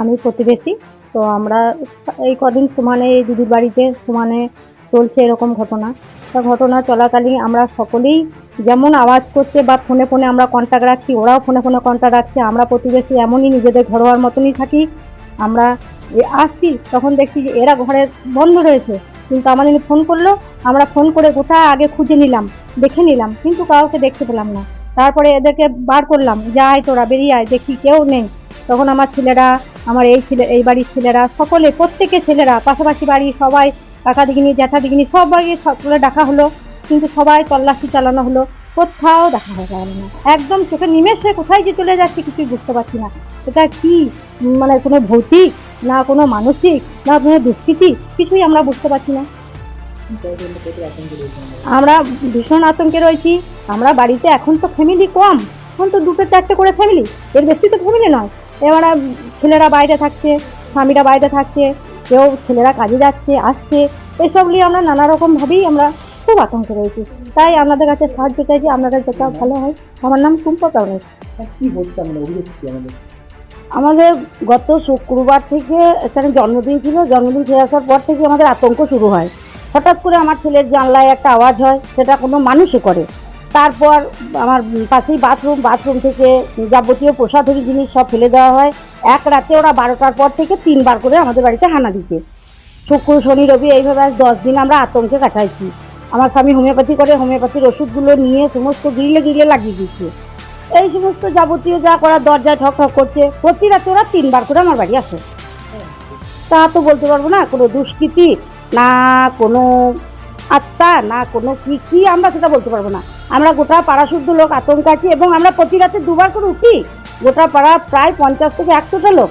আমি প্রতিবেশী। তো আমরা এই কদিন সমানে এই দিদির বাড়িতে সমানে চলছে এরকম ঘটনা। তা ঘটনা চলাকালীন আমরা সকলেই যেমন আওয়াজ করছে বা ফোনে ফোনে আমরা কন্ট্যাক্ট রাখছি, ওরাও ফোনে ফোনে কন্ট্যাক্ট রাখছে। আমরা প্রতিবেশী এমনই নিজেদের ঘরোয়ার মতনই থাকি। আমরা আসছি, তখন দেখছি যে এরা ঘরে বন্ধ রয়েছে। কিন্তু আমাদের ফোন করল, আমরা ফোন করে গোটা আগে খুঁজে নিলাম, দেখে নিলাম, কিন্তু কাউকে দেখতে পেলাম না। তারপরে এদেরকে বার করলাম, যা আয় তোরা, বেরিয়ে আয়, দেখি কেউ নেই। তখন আমার ছেলেরা, আমার এই ছেলে, এই বাড়ির ছেলেরা, সকলে প্রত্যেকে ছেলেরা, পাশাপাশি বাড়ি সবাই কাকা দিগিনি জ্যাঠা দিগিনি সবাই সকলে ডাকা হলো। কিন্তু সবাই তল্লাশি চালানো হলো। কোথাও দেখা হয়ে গেল না। একদম চোখে নিমেষে কোথায় যে চলে যাচ্ছে কিছুই বুঝতে পারছি না। এটা কি? মানে কোনো ভৌতিক না কোনো মানসিক না কোনো দুষ্কৃতি? কিছুই আমরা বুঝতে পারছি না? আমরা ভীষণ আতঙ্কে রয়েছি। আমরা বাড়িতে এখন তো ফ্যামিলি কম। এখন তো দুটো চারটে করে ফ্যামিলি এর বেশি তো ফ্যামিলি নয়। এবার ছেলেরা বাইরে থাকছে স্বামীরা বাইরে থাকছে কেউ ছেলেরা কাজে যাচ্ছে আসছে এসব নিয়ে আমরা নানা রকমভাবেই আমরা খুব আতঙ্কে রয়েছি। তাই আপনাদের কাছে সাহায্য চাইছি আপনাদের যেটা ভালো হয়। আমার নাম টুম্পা প্রামাণিক আর কি হচ্ছে মানে আমাদের? আমাদের গত শুক্রবার থেকে এখানে জন্মদিন ছিল। জন্মদিন শেষ আসার পর থেকে আমাদের আতঙ্ক শুরু হয়। হঠাৎ করে আমার ছেলের জানলায় একটা আওয়াজ হয় সেটা কোনো মানুষই করে। তারপর আমার পাশেই বাথরুম বাথরুম থেকে যাবতীয় প্রসাধনী জিনিস সব ফেলে দেওয়া হয়। এক রাতে ওরা বারোটার পর থেকে তিনবার করে আমাদের বাড়িতে হানা দিচ্ছে। শুক্র, শনি, রবি এইভাবে আজ দশ দিন আমরা আতঙ্কে কাটাইছি। আমার স্বামী হোমিওপ্যাথি করে, হোমিওপ্যাথির ওষুধগুলো নিয়ে সমস্ত গিলে গিলে লাগিয়ে দিচ্ছে। এই সমস্ত যাবতীয় যা করার দরজায় ঠক ঠক করছে, প্রতি রাতে ওরা তিনবার করে আমার বাড়ি আসে। তা তো বলতে পারব না, কোনো দুষ্কৃতি না কোনো আত্মা, না কোনো কি কি আমরা সেটা বলতে পারব না। আমরা গোটা পাড়া শুদ্ধ লোক, আতঙ্ক আছি এবং আমরা প্রতি রাতে দুবার করে উঠি। গোটা পাড়া প্রায় পঞ্চাশ থেকে একশোটা লোক।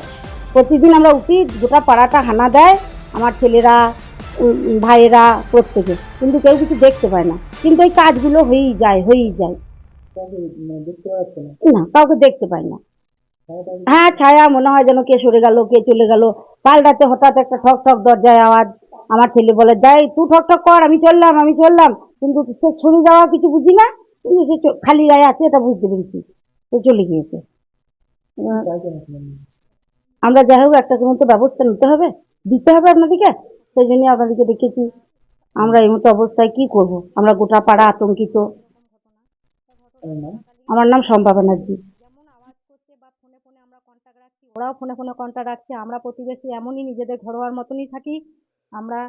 প্রতিদিন আমরা উঠি, গোটা পাড়াটা হানা দেয় আমার ছেলেরা ভাইয়েরা প্রত্যেকে। কিন্তু কেউ কিছু দেখতে পায় না। কিন্তু এই কাজগুলো হয়েই যায় হয়েই যায়। না, কাউকে দেখতে পাই না। হ্যাঁ ছায়া, মনে হয় যেন কে সরে গেল, কে চলে গেল। কাল রাতে হঠাৎ একটা ঠক ঠক দরজায় আওয়াজ। আমার ছেলে বলে দেয় তুই ঠক ঠক কর আমি চললাম আমি চললাম। কিন্তু সে সরে যাওয়া কিছু বুঝি না কিন্তু সে চ- খালি গায়ে আছে এটা বুঝতে পেরেছি। সে চলে গিয়েছে। আমরা যাই হোক একটা কোনো তো ব্যবস্থা নিতে হবে দিতে হবে আপনাদেরকে। সেই জন্য আপনাদেরকে দেখেছি আমরা এই মতো অবস্থায় কি করব? আমরা গোটা পাড়া আতঙ্কিত। আমার নাম শম্পা ব্যানার্জি। যেমন আওয়াজ করছে বা ফোনে ফোনে আমরা কন্ট্যাক্ট রাখছি ওরাও ফোনে ফোনে কন্ট্যাক্ট রাখছে। আমরা প্রতিবেশী এমনই নিজেদের ঘরোয়ার মতনই থাকি। আমরা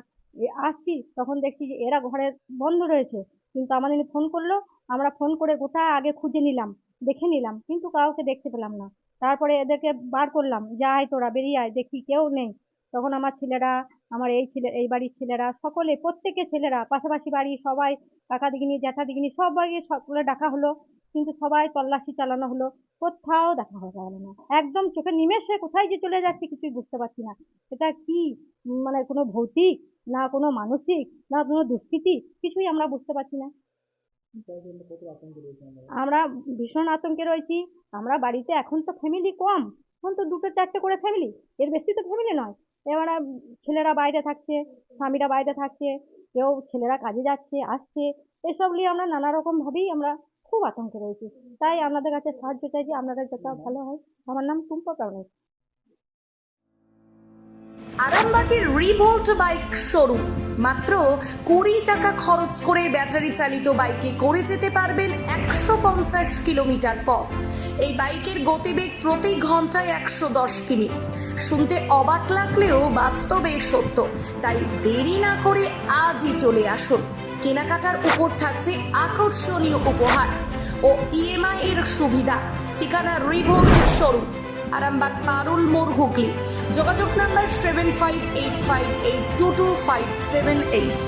আসছি, তখন দেখছি যে এরা ঘরে বন্ধ রয়েছে। কিন্তু আমাদের ফোন করল, আমরা ফোন করে গোটা আগে খুঁজে নিলাম, দেখে নিলাম, কিন্তু কাউকে দেখতে পেলাম না। তারপরে এদেরকে বার করলাম, যা আয় তোরা, বেরিয়ে আয়, দেখি কেউ নেই। তখন আমার ছেলেরা, আমার এই ছেলে, এই বাড়ির ছেলেরা, সকলে প্রত্যেকে ছেলেরা, পাশাপাশি বাড়ি সবাই, কাকা দিগিনি জ্যাঠা দিগিনি সবাই সকলে ডাকা হলো। কিন্তু সবাই তল্লাশি চালানো হলো। কোথাও দেখা হয়ে গেল না। একদম চোখে নিমেষে কোথায় যে চলে যাচ্ছে কিছুই বুঝতে পারছি না। এটা কি মানে কোনো ভৌতিক না কোনো মানসিক না কোনো দুষ্কৃতি? কিছুই আমরা বুঝতে পারছি না। আমরা ভীষণ আতঙ্কে রয়েছি। আমরা বাড়িতে এখন তো ফ্যামিলি কম। এখন তো দুটো চারটে করে ফ্যামিলি এর বেশি তো ফ্যামিলি নয়। এবার ছেলেরা বাইরে থাকছে, স্বামীরা বাইরে থাকছে, কেউ ছেলেরা কাজে যাচ্ছে, আসছে। এসব নিয়ে আমরা নানা রকমভাবেই আমরা খুব আতঙ্কে রয়েছি। তাই আপনাদের কাছে সাহায্য চাইছি, আপনাদের যেটা ভালো হয়। আমার নাম টুম্পা প্রামাণিক। আরামবাগের রিভোল্ট বাইক শোরুম। মাত্র কুড়ি টাকা খরচ করে ব্যাটারি চালিত বাইকে করে যেতে পারবেন একশো পঞ্চাশ কিলোমিটার পথ। এই বাইকের গতিবেগ প্রতি ঘন্টায় একশো দশ কিমি। শুনতে অবাক লাগলেও বাস্তবে সত্য। তাই দেরি না করে আজই চলে আসুন। কেনাকাটার উপর থাকছে আকর্ষণীয় উপহার ও ইএমআই এর সুবিধা। ঠিকানা রিভোল্ট শোরুম, আরামবাগ, পারুল, মোড় হুগলি। যোগাযোগ number seven five eight five eight two two five seven eight